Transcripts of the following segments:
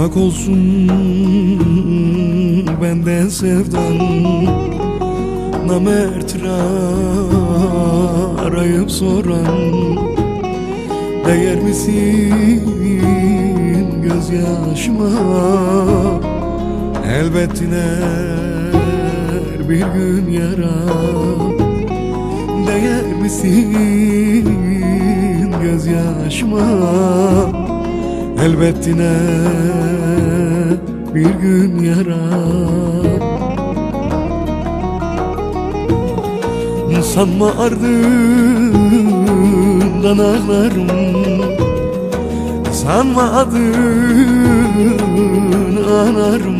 Uzak olsun benden sevdan. Namert arayıp soran. Değer misin gözyaşıma? Elbet iner bir gün yaram Değer misin gözyaşıma Elbet iner bir gün yaram Sanma ardından ağlarım Sanma adını anarım.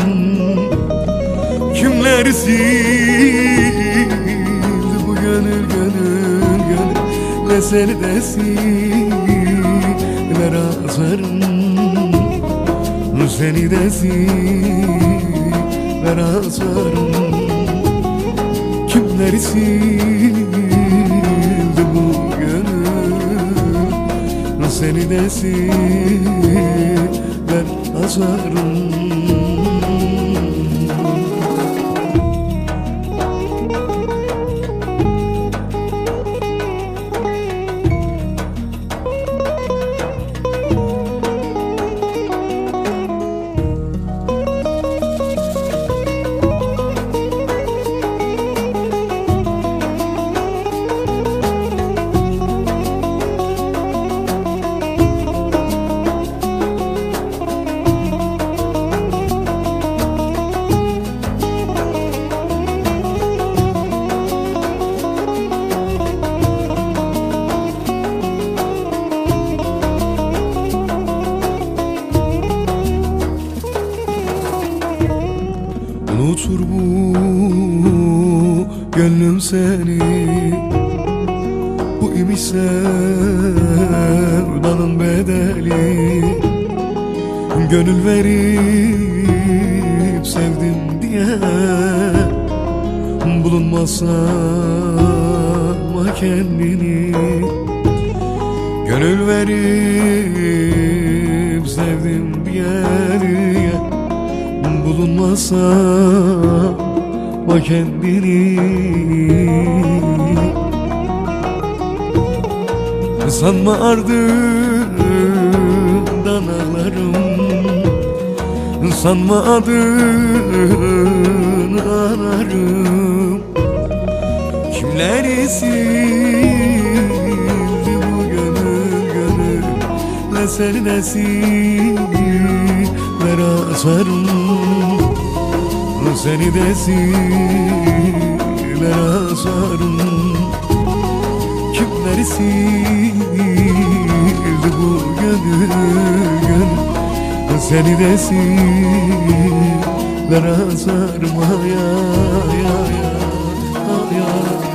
Kimler sildi bu gönül gönül gönül? Ne seni de siler azarım Seni de siler azarım Kimler sildi bu gönül? Seni de siler azarım gönlüm seni. Bu imiş sevdanın bedeli. Gönül verip sevdim diye Bulunmaz ama kendini? Gönül verip sevdim diye bulunmasa bak kendini. Sanma ardından ağlarım. Sanma adını anarım Kimleri sildi bu gönül gönül? Ne seni ne siler asarım Seni de siler asarım Kimleri sildi bu gönül? Seni de siler asarım ay ay ay ay ay ay